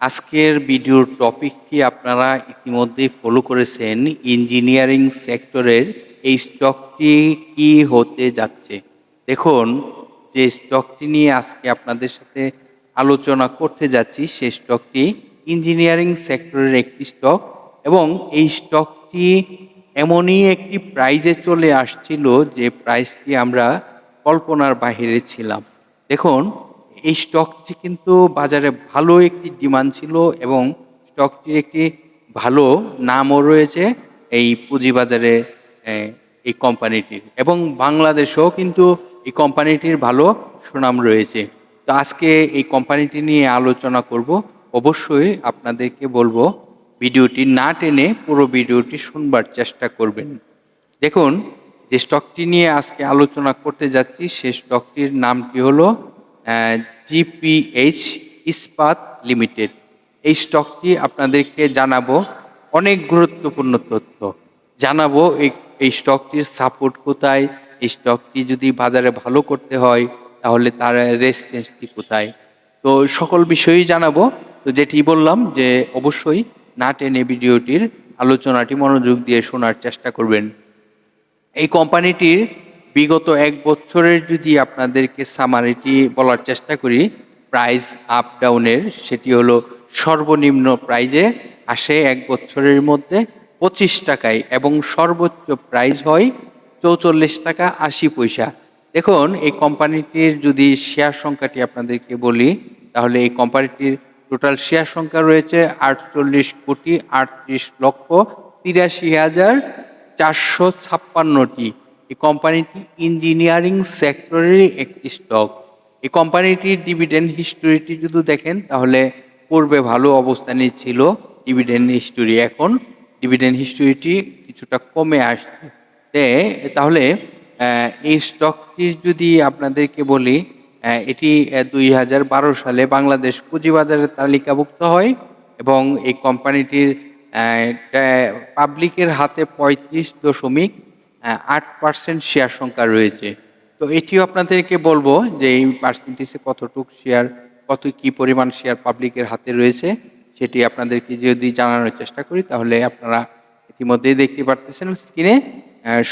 আজকের ভিডিওর টপিকটি আপনারা ইতিমধ্যে ফলো করেছেন? ইঞ্জিনিয়ারিং সেক্টরের এই স্টকটি কি হতে যাচ্ছে? দেখুন, যে স্টকটি নিয়ে আজকে আপনাদের সাথে আলোচনা করতে যাচ্ছি সেই স্টকটি ইঞ্জিনিয়ারিং সেক্টরের একটি স্টক এবং এই স্টকটি এমনই একটি প্রাইজে চলে আসছিল যে প্রাইসটি আমরা কল্পনার বাহিরে ছিলাম। দেখুন এই স্টকটি কিন্তু বাজারে ভালো একটি ডিমান্ড ছিল এবং স্টকটির একটি ভালো নামও রয়েছে এই পুঁজিবাজারে এই কোম্পানিটির এবং বাংলাদেশেও কিন্তু এই কোম্পানিটির ভালো সুনাম রয়েছে। তো আজকে এই কোম্পানিটি নিয়ে আলোচনা করব। অবশ্যই আপনাদেরকে বলব, ভিডিওটি না টেনে পুরো ভিডিওটি শুনবার চেষ্টা করবেন। দেখুন, যে স্টকটি নিয়ে আজকে আলোচনা করতে যাচ্ছি সেই স্টকটির নামটি হলো জিপিএইচ ইস্পাত লিমিটেড। এই স্টকটি আপনাদেরকে জানাব অনেক গুরুত্বপূর্ণ তথ্য। জানাব এই এই স্টকটির সাপোর্ট কোথায়? এই স্টকটি যদি বাজারে ভালো করতে হয়, তাহলে তার রেসিস্টেন্সটি কোথায়? তো সকল বিষয়েই জানাব। তো যেটি বললাম যে অবশ্যই না টেনে ভিডিওটির আলোচনাটি মনোযোগ দিয়ে শোনার চেষ্টা করবেন। এই কোম্পানিটির বিগত এক বছরের যদি আপনাদেরকে সামারিটি বলার চেষ্টা করি প্রাইস আপ ডাউনের সেটি হলো সর্বনিম্ন প্রাইজে আসে এক বছরের মধ্যে পঁচিশ টাকায় এবং সর্বোচ্চ প্রাইস হয় চৌচল্লিশ টাকা আশি পয়সা। দেখুন, এই কোম্পানিটির যদি শেয়ার সংখ্যাটি আপনাদেরকে বলি, তাহলে এই কোম্পানিটির টোটাল শেয়ার সংখ্যা রয়েছে আটচল্লিশ কোটি আটত্রিশ লক্ষ তিরাশি হাজার চারশো ছাপ্পান্নটি। এই কোম্পানিটি ইঞ্জিনিয়ারিং সেক্টরের একটি স্টক। এই কোম্পানিটির ডিভিডেন্ড হিস্টোরিটি যদি দেখেন, তাহলে পূর্বে ভালো অবস্থানে ছিল ডিভিডেন্ড হিস্টোরি। এখন ডিভিডেন্ড হিস্টোরিটি কিছুটা কমে আসছে। তাহলে এই স্টকটির যদি আপনাদেরকে বলি এটি দুই হাজার বারো সালে বাংলাদেশ পুঁজিবাজারে তালিকাভুক্ত হয় এবং এই কোম্পানিটির পাবলিকের হাতে পঁয়ত্রিশ দশমিক আট পার্সেন্ট শেয়ার সংখ্যা রয়েছে। তো এটিও আপনাদেরকে বলব যে এই পার্সেন্টেজে কতটুকু শেয়ার কত কি পরিমাণ শেয়ার পাবলিকের হাতে রয়েছে, সেটি আপনাদেরকে যদি জানানোর চেষ্টা করি, তাহলে আপনারা ইতিমধ্যেই দেখতে পারতেছেন স্ক্রিনে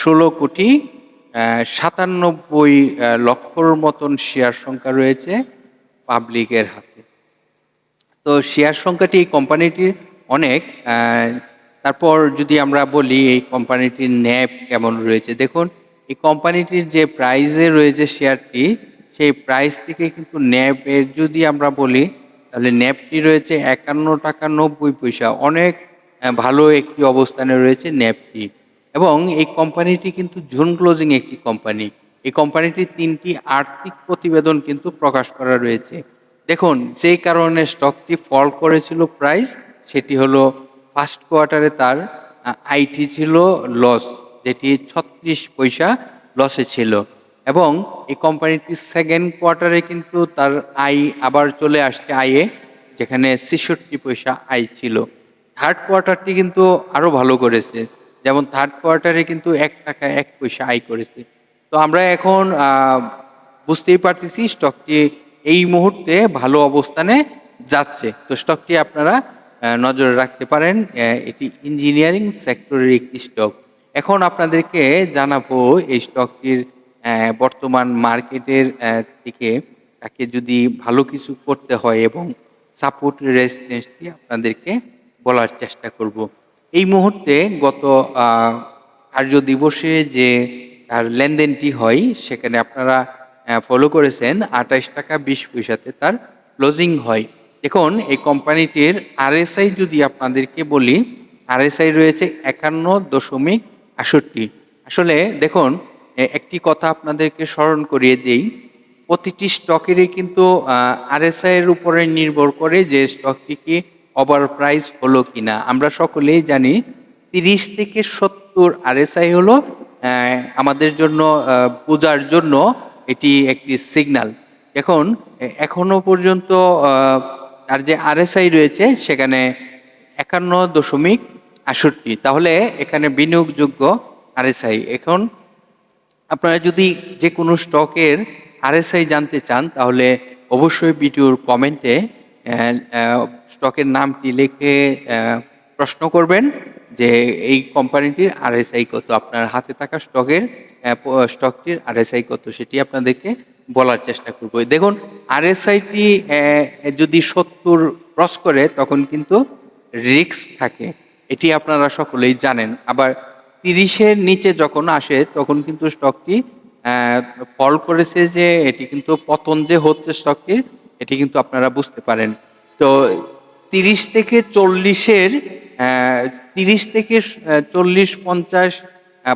ষোলো কোটি সাতানব্বই লক্ষর মতন শেয়ার সংখ্যা রয়েছে পাবলিকের হাতে। তো শেয়ার সংখ্যাটি এই কোম্পানিটির অনেক তারপর যদি আমরা বলি এই কোম্পানিটির ন্যাপ কেমন রয়েছে, দেখুন, এই কোম্পানিটির যে প্রাইসে রয়েছে শেয়ারটি, সেই প্রাইস থেকে কিন্তু ন্যাপের যদি আমরা বলি, তাহলে ন্যাপটি রয়েছে একান্ন টাকা নব্বই পয়সা। অনেক ভালো একটি অবস্থানে রয়েছে ন্যাপটি এবং এই কোম্পানিটি কিন্তু জুন ক্লোজিং একটি কোম্পানি। এই কোম্পানিটির তিনটি আর্থিক প্রতিবেদন কিন্তু প্রকাশ করা রয়েছে। দেখুন, যেই কারণে স্টকটি ফল করেছিল প্রাইস, সেটি হলো ফার্স্ট কোয়ার্টারে তার আইটি ছিল লস যেটি ছত্রিশ পয়সা লসে ছিল। এবং এই কোম্পানিটি সেকেন্ড কোয়ার্টারে কিন্তু তার আই আবার চলে আসছে আয়ে যেখানে ছেষট্টি পয়সা আয় ছিল। থার্ড কোয়ার্টারটি কিন্তু আরও ভালো করেছে। যেমন থার্ড কোয়ার্টারে কিন্তু এক টাকা এক পয়সা আয় করেছে। তো আমরা এখন বুঝতেই পারতেছি স্টকটি এই মুহূর্তে ভালো অবস্থানে যাচ্ছে। তো স্টকটি আপনারা নজরে রাখতে পারেন। এটি ইঞ্জিনিয়ারিং সেক্টরের একটি স্টক। এখন আপনাদেরকে জানাব এই স্টকটির বর্তমান মার্কেটের থেকে তাকে যদি ভালো কিছু করতে হয় এবং সাপোর্ট রেসিডেন্সটি আপনাদেরকে বলার চেষ্টা করব। এই মুহূর্তে গত কার্য দিবসে যে তার লেনদেনটি হয়, সেখানে আপনারা ফলো করেছেন। আঠাইশ টাকা বিশ পয়সাতে তার ক্লোজিং হয়। দেখুন, এই কোম্পানিটির আরএসআই যদি আপনাদেরকে বলি, আরএসআই রয়েছে একান্ন দশমিক আষট্টি। আসলে দেখুন একটি কথা আপনাদেরকে স্মরণ করিয়ে দেই, প্রতিটি স্টকেরই কিন্তু আরএসআই এর উপরে নির্ভর করে যে স্টকটি কি ওভার প্রাইস হলো কিনা। আমরা সকলেই জানি, তিরিশ থেকে সত্তর আরএসআই হলো আমাদের জন্য বোঝার জন্য এটি একটি সিগন্যাল এখন এ- এখনও পর্যন্ত আহ, তার যে আরএসআই রয়েছে সেখানে একান্ন দশমিক আষট্টি। তাহলে এখানে বিনিয়োগযোগ্য আরএসআই। এখন আপনারা যদি যে কোনো স্টকের আরএসআই জানতে চান তাহলে অবশ্যই ভিডিওর কমেন্টে স্টকের নামটি লিখে প্রশ্ন করবেন যে এই কোম্পানিটির আরএসআই কত আপনার হাতে থাকা স্টকের স্টকটির আরএসআই কত সেটি আপনাদেরকে বলার চেষ্টা করব। দেখুন আরএসআইটি যদি সত্তর ক্রস করে, তখন কিন্তু রিস্ক থাকে। এটি আপনারা সকলেই জানেন। আবার তিরিশের নিচে যখন আসে, তখন কিন্তু স্টকটি ফল করেছে যে, এটি কিন্তু পতন যে হচ্ছে স্টকটির এটি কিন্তু আপনারা বুঝতে পারেন। তো তিরিশ থেকে চল্লিশের তিরিশ থেকে চল্লিশ পঞ্চাশ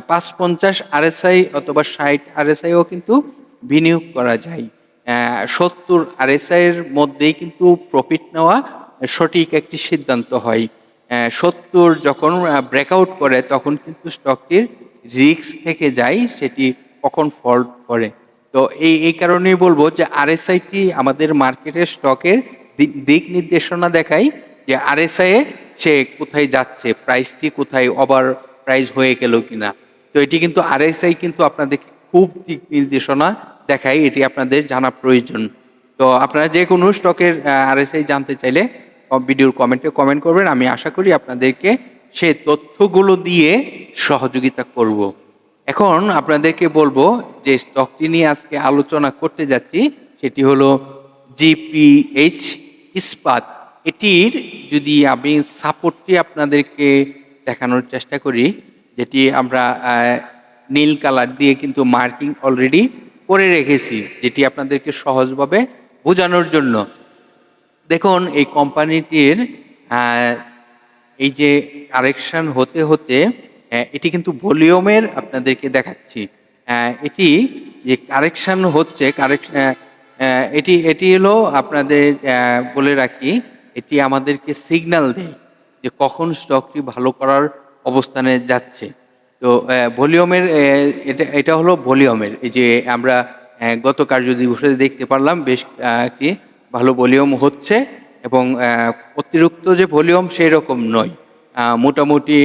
পাঁচ পঞ্চাশ আরএসআই অথবা ষাট আরএসআইও কিন্তু বিনিয়োগ করা যায়। সত্তর আরএসআই এর মধ্যেই কিন্তু প্রফিট নেওয়া সঠিক একটি সিদ্ধান্ত হয়। সত্তর যখন ব্রেকআউট করে, তখন কিন্তু স্টকটির রিস্ক থেকে যায়, সেটি কখন ফল্ট করে। তো এই এই কারণেই বলব যে আরএসআইটি আমাদের মার্কেটের স্টকের দিক নির্দেশনা দেখায় যে আরএসআই সে কোথায় যাচ্ছে প্রাইসটি কোথায় ওভার প্রাইস হয়ে গেল কিনা। তো এটি কিন্তু আরএসআই কিন্তু আপনাদের খুব দিক নির্দেশনা দেখায় এটি আপনাদের জানা প্রয়োজন। তো আপনারা যে কোনো স্টকের আরএসআই জানতে চাইলে ভিডিওর কমেন্টে কমেন্ট করবেন। আমি আশা করি আপনাদেরকে সে তথ্যগুলো দিয়ে সহযোগিতা করব। এখন আপনাদেরকে বলব, যে স্টকটি নিয়ে আজকে আলোচনা করতে যাচ্ছি, সেটি হলো জিপিএইচ ইস্পাত। এটির যদি আমি সাপোর্টটি আপনাদেরকে দেখানোর চেষ্টা করি, যেটি আমরা নীল কালার দিয়ে কিন্তু মার্কিং অলরেডি করে রেখেছি যেটি আপনাদেরকে সহজভাবে বোঝানোর জন্য। দেখুন এই কোম্পানিটির এই যে কারেকশন হতে হতে এটি কিন্তু ভলিউমের আপনাদেরকে দেখাচ্ছি। আহ, এটি যে কারেকশন হচ্ছে কারেকশন এটি এটি হলো আপনাদের বলে রাখি এটি আমাদেরকে সিগন্যাল দেয় যে কখন স্টকটি ভালো করার অবস্থানে যাচ্ছে। তো ভলিউমের এটা এটা হলো ভলিউমের। এই যে আমরা গত কার্য দিবসে দেখতে পারলাম বেশ একটি ভালো ভলিউম হচ্ছে এবং অতিরিক্ত যে ভলিউম সেই রকম নয়। মোটামুটি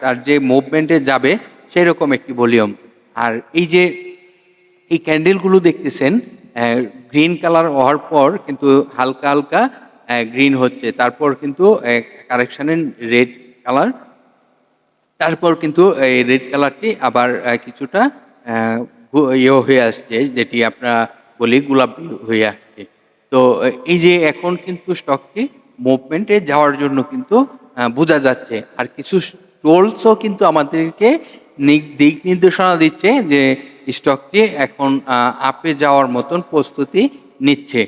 তার যে মুভমেন্টে যাবে সেই রকম একটি ভলিউম। আর এই যে, এই ক্যান্ডেলগুলো দেখতেছেন গ্রিন কালার হওয়ার পর কিন্তু হালকা হালকা গ্রিন হচ্ছে। তারপর কিন্তু কারেকশানের রেড কালার তারপর কিন্তু এই রেড কালারটি আবার কিছুটা ইয়ে হয়ে আসছে, যেটি আমরা বলি গোলাপি হয়ে আসছে। তো, এই যে এখন কিন্তু স্টকটি মুভমেন্টে যাওয়ার জন্য কিন্তু বোঝা যাচ্ছে। আর কিছু টোলসও কিন্তু আমাদেরকে দিক নির্দেশনা দিচ্ছে যে স্টকটি এখন আপে যাওয়ার মতন প্রস্তুতি নিচ্ছে।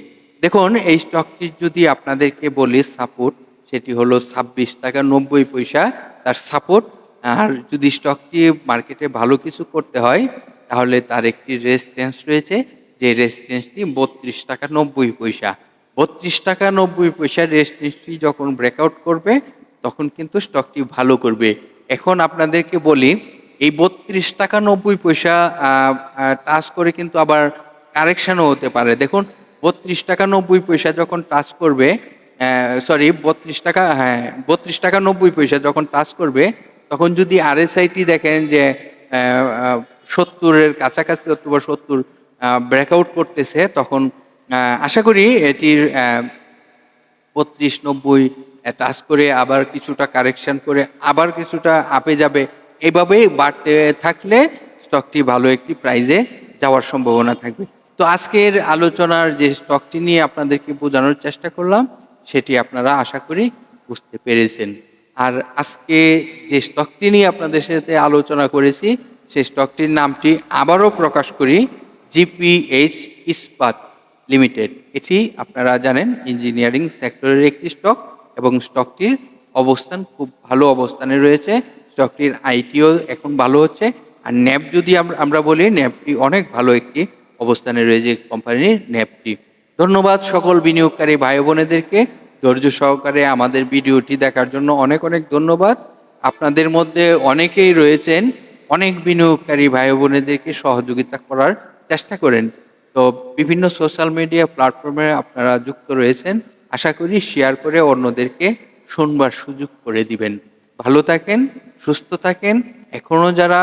দেখুন, এই স্টকটির যদি আপনাদেরকে বলি সাপোর্ট সেটি হলো ছাব্বিশ টাকা নব্বই পয়সা। তার সাপোর্ট আর যদি স্টকটি মার্কেটে ভালো কিছু করতে হয়, তাহলে তার একটি রেজিস্ট্যান্স রয়েছে। যে রেজিস্ট্যান্সটি বত্রিশ টাকা নব্বই পয়সা। বত্রিশ টাকা নব্বই পয়সা রেজিস্ট্যান্সটি যখন ব্রেকআউট করবে, তখন কিন্তু স্টকটি ভালো করবে। এখন আপনাদেরকে বলি, এই বত্রিশ টাকা নব্বই পয়সা টাচ করে কিন্তু আবার কারেকশনও হতে পারে। দেখুন, বত্রিশ টাকা নব্বই পয়সা যখন টাচ করবে সরি বত্রিশ টাকা হ্যাঁ বত্রিশ টাকা নব্বই পয়সা যখন টাচ করবে তখন যদি আরএসআইটি দেখেন যে সত্তরের কাছাকাছি অথবা সত্তর ব্রেকআউট করতেছে, তখন আশা করি এটির বত্রিশ, নব্বই টাচ করে আবার কিছুটা কারেকশন করে আবার কিছুটা আপে যাবে। এভাবেই বাড়তে থাকলে স্টকটি ভালো একটি প্রাইজে যাওয়ার সম্ভাবনা থাকবে। তো আজকের আলোচনার যে স্টকটি নিয়ে আপনাদেরকে বোঝানোর চেষ্টা করলাম, সেটি আপনারা আশা করি বুঝতে পেরেছেন। আর আজকে যে স্টকটি নিয়ে আপনাদের সাথে আলোচনা করেছি, সেই স্টকটির নামটি আবারও প্রকাশ করি জিপিএইচ ইস্পাত লিমিটেড। এটি আপনারা জানেন ইঞ্জিনিয়ারিং সেক্টরের একটি স্টক এবং স্টকটির অবস্থান খুব ভালো অবস্থানে রয়েছে। স্টকটির আইটিও এখন ভালো হচ্ছে। আর ন্যাপ যদি আমরা বলি ন্যাপটি অনেক ভালো একটি অবস্থানে রয়েছে কোম্পানির ন্যাপটি ধন্যবাদ সকল বিনিয়োগকারী ভাই বোনেদেরকে। ধৈর্য সহকারে আমাদের ভিডিওটি দেখার জন্য অনেক অনেক ধন্যবাদ। আপনাদের মধ্যে অনেকেই রয়েছেন, অনেক বিনিয়োগকারী ভাই বোনেদেরকে সহযোগিতা করার চেষ্টা করেন। তো বিভিন্ন সোশ্যাল মিডিয়া প্ল্যাটফর্মে আপনারা যুক্ত রয়েছেন, আশা করি শেয়ার করে অন্যদেরকে শুনবার সুযোগ করে দিবেন। ভালো থাকেন, সুস্থ থাকেন। এখনও যারা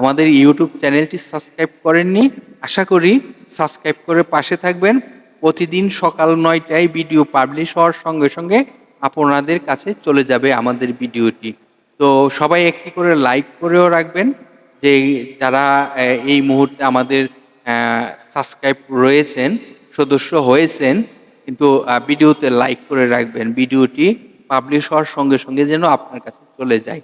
আমাদের ইউটিউব চ্যানেলটি সাবস্ক্রাইব করেননি, আশা করি সাবস্ক্রাইব করে পাশে থাকবেন। প্রতিদিন সকাল নয়টায় ভিডিও পাবলিশ হওয়ার সঙ্গে সঙ্গে আপনাদের কাছে চলে যাবে আমাদের ভিডিওটি। তো সবাই একটি করে লাইক করেও রাখবেন, যে যারা এই মুহূর্তে আমাদের সাবস্ক্রাইব রয়েছেন, সদস্য হয়েছেন, কিন্তু ভিডিওতে লাইক করে রাখবেন, ভিডিওটি পাবলিশ হওয়ার সঙ্গে সঙ্গে যেন আপনার কাছে চলে যায়।